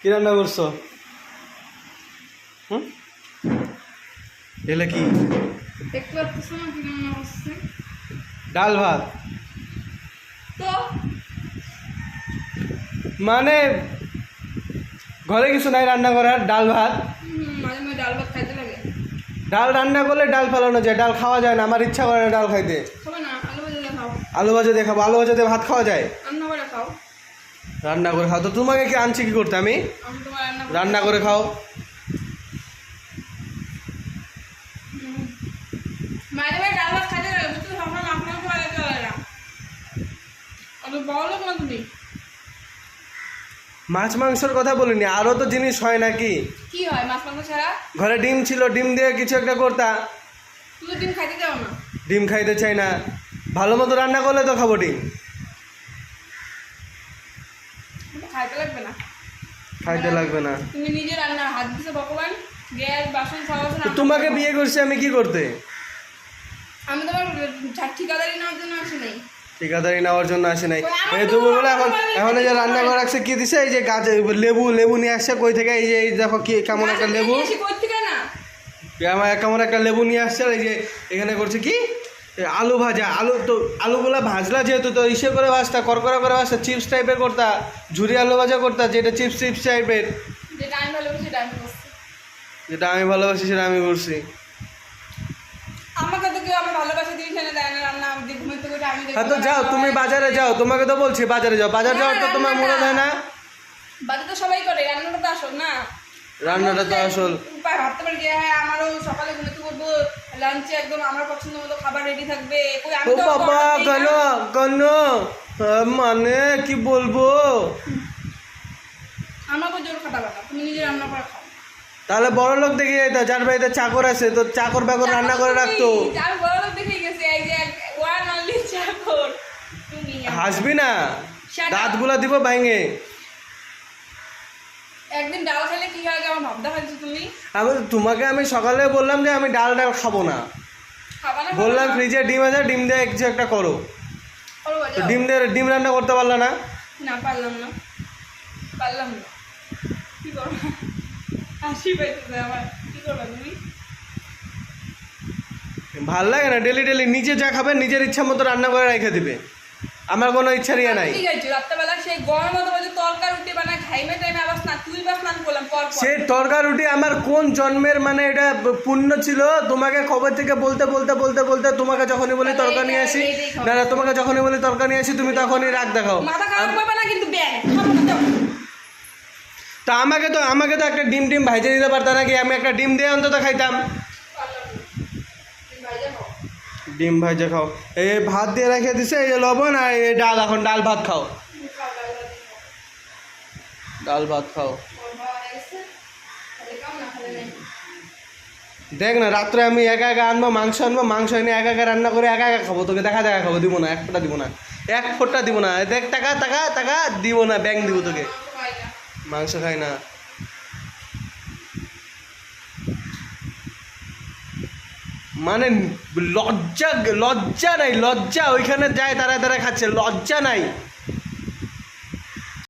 কি রান্না করছ? হুম? এলে কি? ডাল ভাত। মানে ঘরে কিছু নাই রান্না করার ডাল ভাত। ডাল ভাত খাইতে ডাল রান্না করলে ডাল ফেলানো যায় ডাল খাওয়া যায় না আমার ইচ্ছা করে না ডাল খাইতে। আলু ভাজা দিয়ে আলু ভাজা দিয়ে খাব আলু ভাজা দিয়ে ভাত খাওয়া যায়? রান্না করে খাও। তো তোমাকে কি আনছি কি করতে আমি? রান্না করে খাও। মাছ মাংসর কথা বলিনি আরও তো জিনিস হয় নাকি? কি হয় মাছ মাংস ছাড়া? ঘরে ডিম ছিল ডিম দিয়ে কিছু একটা করতা। তুমি ডিম খাইতে যাও না। ডিম খাইতে চাই না। ভালো মতো রান্না করলে তো খাব ডিম কিন্তু খাইতে লাগবে না। খাইতে লাগবে না। তুমি নিজে রান্না হাত দিছে ভগবান গ্যাস বাসন তোমাকে বিয়ে করছি আমি কি করতে? আমি তোমার ঠিকাদারি নেওয়ার জন্য আসি নাই। ঠিকাদারি নেওয়ার জন্য আসে নাই। এই দুপুরবেলা এখন এখন এই যে রান্না করে রাখছে কি দিছে? এই যে গাছ লেবু লেবু নিয়ে আসছে কই থেকে? এই যে এই দেখো কি কেমন একটা লেবু আমার কেমন একটা লেবু নিয়ে আসছে এই যে এখানে করছে কি? আলু ভাজা আলু তো আলুগুলা ভাজলা যেহেতু তো ইসে করে ভাজতা করকরা করে ভাজতা চিপস টাইপের করতা ঝুরি আলু ভাজা করতা যেটা চিপস চিপস টাইপের যেটা আমি ভালোবাসি সেটা আমি করছি। আমাকে তো হ্যাঁ তো যাও তুমি বাজারে যাও তোমাকে তো বলছি বাজারে যাও। বাজার যাওয়ার তো তোমার মনে হয় না। তো সবাই করে রান্নাটা তো আসল না। রান্নাটা তো আসল। ভাবতে পারি যে হ্যাঁ আমারও সকালে ঘুমাতে করব লাঞ্চে একদম আমার পছন্দ মতো খাবার রেডি থাকবে। কই আমি ও তো বাবা order দিই না। কেন আহ, মানে কি বলব? আমাকে জোর খাটাবে না তুমি নিজে রান্না করে খাও। তাহলে বড় লোক দেখে যেত যার বাড়িতে চাকর আছে তো চাকর বাকর রান্না করে রাখতো। আমি বড় লোক দেখে গেছি এই যে ওয়ান অনলি চাকর। তুমি হাসবি না? Shut up. দাঁতগুলা দিব ভাঙে। একদিন ডাল খেলে কি হয় আমার ভাবতে পারছ তুমি? আমি তোমাকে আমি সকালে বললাম যে আমি ডাল ডাল খাব না। বললাম ফ্রিজে ডিম আছে ডিম দিয়ে কিছু একটা করো। তো। ডিম দিয়ে ডিম রান্না করতে পারলা না? না পারলাম না। পারলাম না। কি করব? হাসি পাইতেছে আমার। কি করবা তুমি? ভালো লাগে না ডেলি ডেলি নিজে যা খাবে নিজের ইচ্ছা মতো রান্না করে রেখে দিবে। আমার কোনো ইচ্ছা ইয়ে নাই। ঠিক আছে রাত্রেবেলা সেই গরম মতো তরকা রুটি বানায় খাইমে টাইমে আবার স্নান তুই বা স্নান করলাম পর তরকা রুটি আমার কোন জন্মের মানে এটা পুণ্য ছিল তোমাকে কবে থেকে বলতে বলতে বলতে বলতে তোমাকে যখনই বলি তরকা নিয়ে আসি না না তোমাকে যখনই বলি তরকা নিয়ে আসি তুমি তখনই রাগ দেখাও। মাথা খারাপ করবে না কিন্তু ব্যাগ তা। আমাকে তো আমাকে তো একটা ডিম ডিম ভাইজে দিতে পারতা নাকি? আমি একটা ডিম দিয়ে অন্তত খাইতাম পারলাম না। তুমি বাইরে হও। ডিম ভাইজে খাও। এই ভাত দিয়ে রেখে দিছে, এই লবণ আর এই ডাল। এখন ডাল ভাত খাও। ডাল ভাত খাও। দেখ না, রাত্রে আমি একা একা আনব, মাংস আনব, মাংস এনে একা একা রান্না করে একা একা খাব। তোকে দেখা দেখা খাব, দিব না, এক ফোঁটা দিব না। এক ফোঁটা দিব না। দেখ, টাকা টাকা টাকা, দিব না ব্যাংক দিব তোকে। মাংস খাই না। মানে লজ্জা লজ্জা নাই লজ্জা। ওইখানে যায় তারা তারা খাচ্ছে লজ্জা নাই।